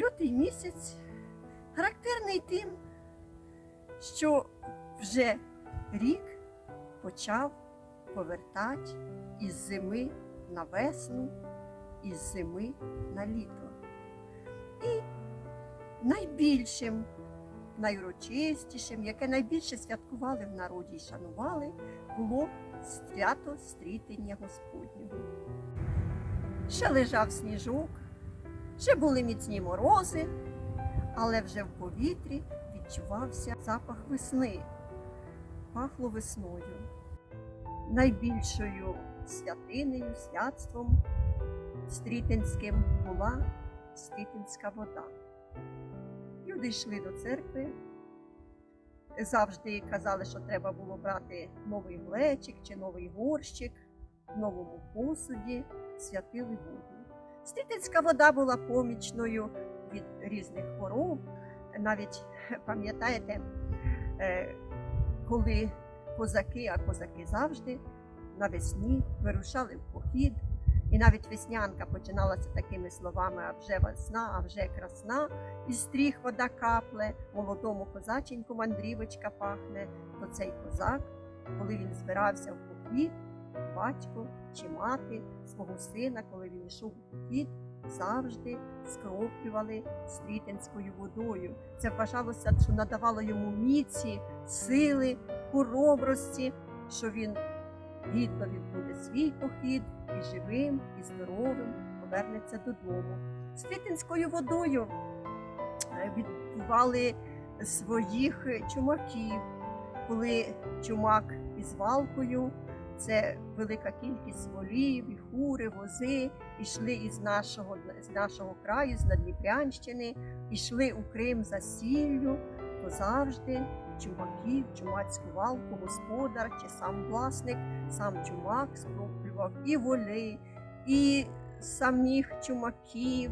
лютий місяць характерний тим, що вже рік почав повертати із зими на весну, із зими на літо. І найбільшим, найурочистішим, яке найбільше святкували в народі і шанували, було свято стрітення Господнього. Ще лежав сніжок, ще були міцні морози, але вже в повітрі відчувався запах весни, пахло весною. Найбільшою святинею, святством стрітинським була стрітинська вода. Люди йшли до церкви, завжди казали, що треба було брати новий глечик чи новий горщик в новому посуді, святили воду. Стрітинська вода була помічною від різних хвороб. Навіть пам'ятаєте, е, коли козаки, а козаки завжди навесні вирушали в похід, і навіть веснянка починалася такими словами: а вже весна, а вже красна, і стріх вода капле, молодому козаченьку мандрівочка пахне, то цей козак, коли він збирався в похід, батько чи мати свого сина, коли він йшов у похід, завжди скроплювали стрітинською водою. Це вважалося, що надавало йому міці, сили, хоробрості, що він гідно відбуде свій похід і живим, і здоровим повернеться додому. Стрітинською водою е, відбували своїх чумаків, коли чумак із валкою, це велика кількість волів, і хури, вози, йшли із нашого, з нашого краю, з Надніпрянщини, йшли у Крим за сіллю, то завжди чумаків, чумацьку валку, господар чи сам власник, сам чумак скроплював і воли, і самих чумаків,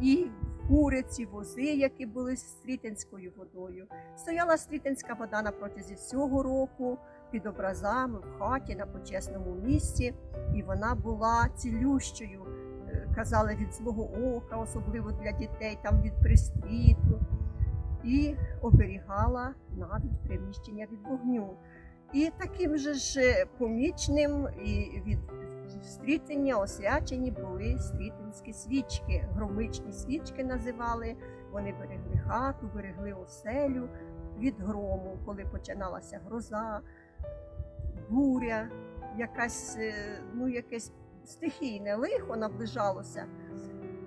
і куриці, вози, які були з стрітинською водою. Стояла стрітинська вода на протязі всього року під образами в хаті на почесному місці, і вона була цілющою. е, Казали від злого ока, особливо для дітей, там від пристріту, і оберігала навіть приміщення від вогню. І таким же ж е, помічним і від стрітення освячені були стрітинські свічки. Громичні свічки називали. Вони берегли хату, берегли оселю від грому, коли починалася гроза, буря, якась, е, ну, якесь стихійне лихо наближалося.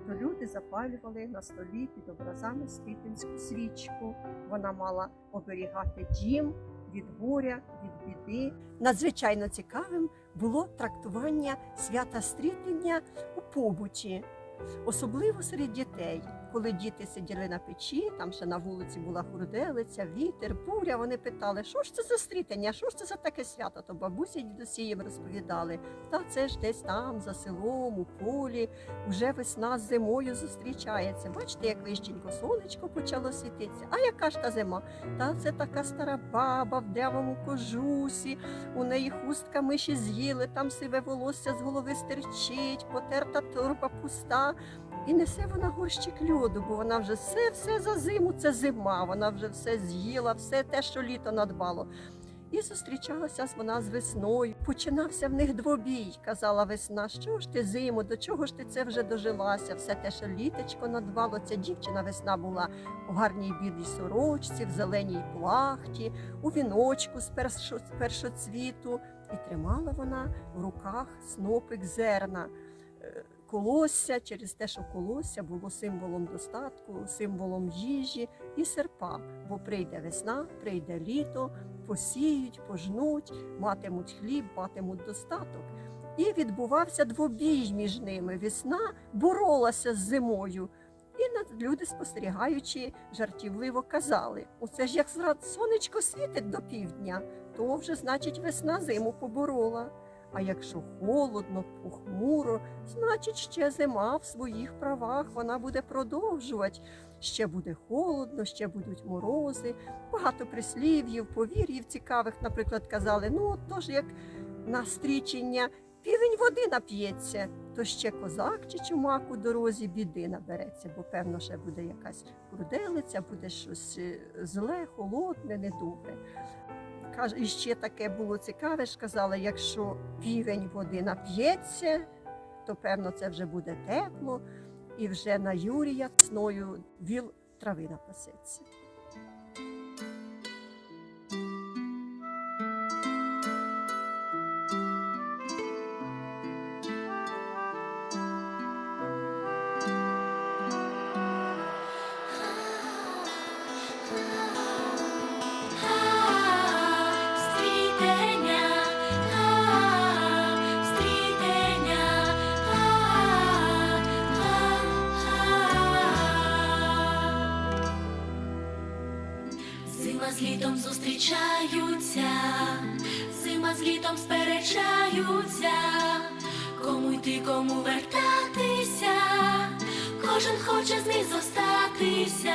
То люди запалювали на столі під образами стрітинську свічку. Вона мала оберігати дім від горя, від біди. Надзвичайно цікавим було трактування свята стрітення у побуті, особливо серед дітей. Коли діти сиділи на печі, там ще на вулиці була хурделиця, вітер, буря. Вони питали, що ж це за стрітення, що ж це за таке свято? То бабусі дідусі їм розповідали. Та це ж десь там, за селом, у полі, вже весна з зимою зустрічається. Бачите, як вищенько сонечко почало світитися. А яка ж та зима? Та це така стара баба в дрявому кожусі, у неї хустка миші з'їли, там сиве волосся з голови стирчить, потерта торба пуста. І несе вона горщик льоду, бо вона вже все, все за зиму, це зима, вона вже все з'їла, все те, що літо надбало. І зустрічалася вона з весною. Починався в них двобій. Казала весна, що ж ти зиму, до чого ж ти це вже дожилася? Все те, що літочко надбало. Ця дівчина весна була у гарній білій сорочці, в зеленій плахті, у віночку з першо- з першоцвіту. І тримала вона в руках снопик зерна. Колосся через те, що колосся було символом достатку, символом їжі і серпа. Бо прийде весна, прийде літо, посіють, пожнуть, матимуть хліб, матимуть достаток. І відбувався двобій між ними. Весна боролася з зимою. І люди, спостерігаючи, жартівливо казали: оце ж як сонечко світить до півдня, то вже, значить, весна зиму поборола. А якщо холодно, похмуро, значить ще зима в своїх правах вона буде продовжувати. Ще буде холодно, ще будуть морози, багато прислів'їв, повір'їв цікавих, наприклад, казали: ну, то ж як на стрічення півень води нап'ється, то ще козак чи чумак у дорозі біди набереться, бо певно ще буде якась круделиця, буде щось е, зле, холодне, недобре. Каже, і ще таке було цікаве, ж казала, якщо півень води нап'ється, то певно це вже буде тепло, і вже на Юрія весною віл трави напасеться. Зима з літом зустрічаються, зима з літом сперечаються, кому йти, кому вертатися, кожен хоче з них зостатися.